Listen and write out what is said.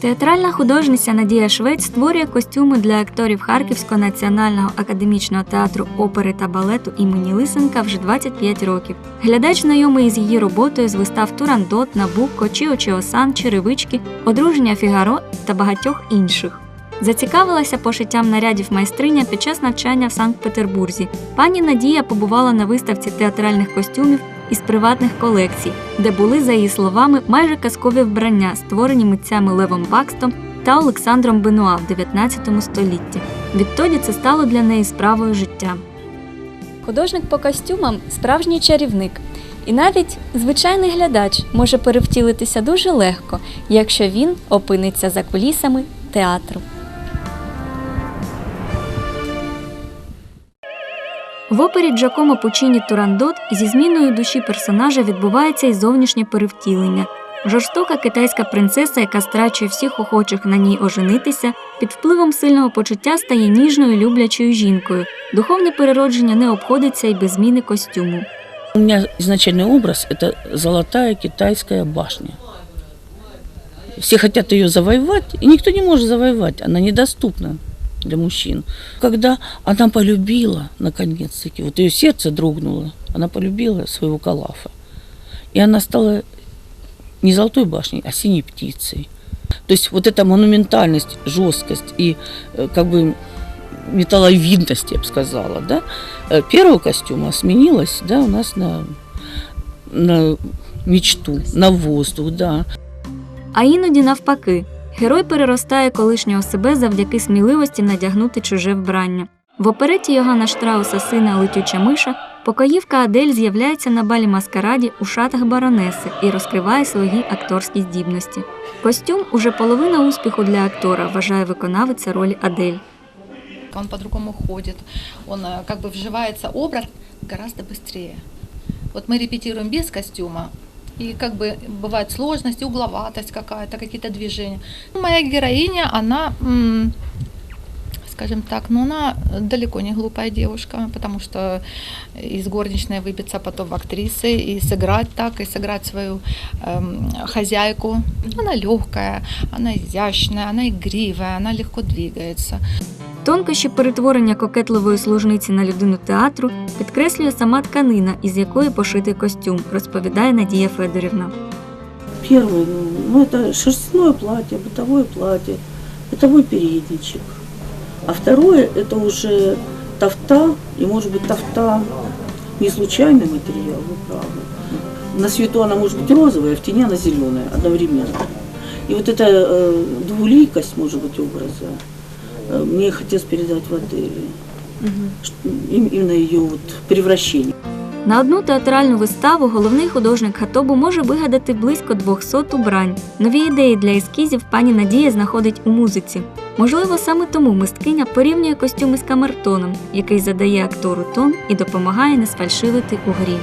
Театральна художниця Надія Швець створює костюми для акторів Харківського національного академічного театру опери та балету імені Лисенка вже 25 років. Глядач знайомий із її роботою з вистав Турандот, Набуко, Чіо Черевички, Одруження Фігаро та багатьох інших. Зацікавилася пошиттям нарядів майстриня під час навчання в Санкт-Петербурзі. Пані Надія побувала на виставці театральних костюмів із приватних колекцій, де були, за її словами, майже казкові вбрання, створені митцями Левом Бакстом та Олександром Бенуа в 19 столітті. Відтоді це стало для неї справою життя. Художник по костюмам справжній чарівник. І навіть звичайний глядач може перевтілитися дуже легко, якщо він опиниться за кулісами театру. В опері Джакомо Пучіні Турандот зі зміною душі персонажа відбувається і зовнішнє перевтілення. Жорстока китайська принцеса, яка страчує всіх охочих на ній оженитися, під впливом сильного почуття стає ніжною люблячою жінкою. Духовне переродження не обходиться і без зміни костюму. У меня изначальный образ – это золотая китайская башня. Все хотят ее завоевать, и никто не может завоевать. Она недоступна для мужчин. Когда она полюбила, наконец-таки, вот ее сердце дрогнуло, она полюбила своего Калафа. И она стала не золотой башней, а синей птицей. То есть вот эта монументальность, жесткость и э, как бы металловидность, я бы сказала, да, э, первого костюма сменилась, да, у нас на, на мечту, на воздух, да. А іноді навпаки, герой переростає колишнього себе завдяки сміливості надягнути чуже вбрання. В опереті Йогана Штрауса сина Летюча миша покоївка Адель з'являється на балі маскараді у шатах баронеси і розкриває свої акторські здібності. Костюм уже половина успіху для актора, вважає виконавиця ролі Адель. он по-другому ходит, он э, как бы вживается в образ гораздо быстрее. Вот мы репетируем без костюма, и как бы бывает сложность, угловатость какая-то, какие-то движения. Ну, Моя героиня, она, м, скажем так, ну она далеко не глупая девушка, потому что из горничной выбиться потом в актрисы и сыграть так, и сыграть свою эм, хозяйку. Она легкая, она изящная, она игривая, она легко двигается. Тонкощі перетворення кокетливої служниці на людину театру підкреслює сама тканина, із якої пошитий костюм, розповідає Надія Федорівна. Первое, ну, это шерстяное платье, бытовое платье, бытовой передничек. А второе, это уже тафта, и может быть тафта не случайный материал, вы правы. На свету она может быть розовая, а в тени она зеленая одновременно. И вот эта э, двуликость, может быть, образа, э, мне хотелось передать в. Что- им- Именно ее вот превращение. На одну театральну виставу головний художник Хатобу може вигадати близько 200 убрань. Нові ідеї для ескізів пані Надія знаходить у музиці. Можливо, саме тому мисткиня порівнює костюми з камертоном, який задає актору тон і допомагає не сфальшивити у грі.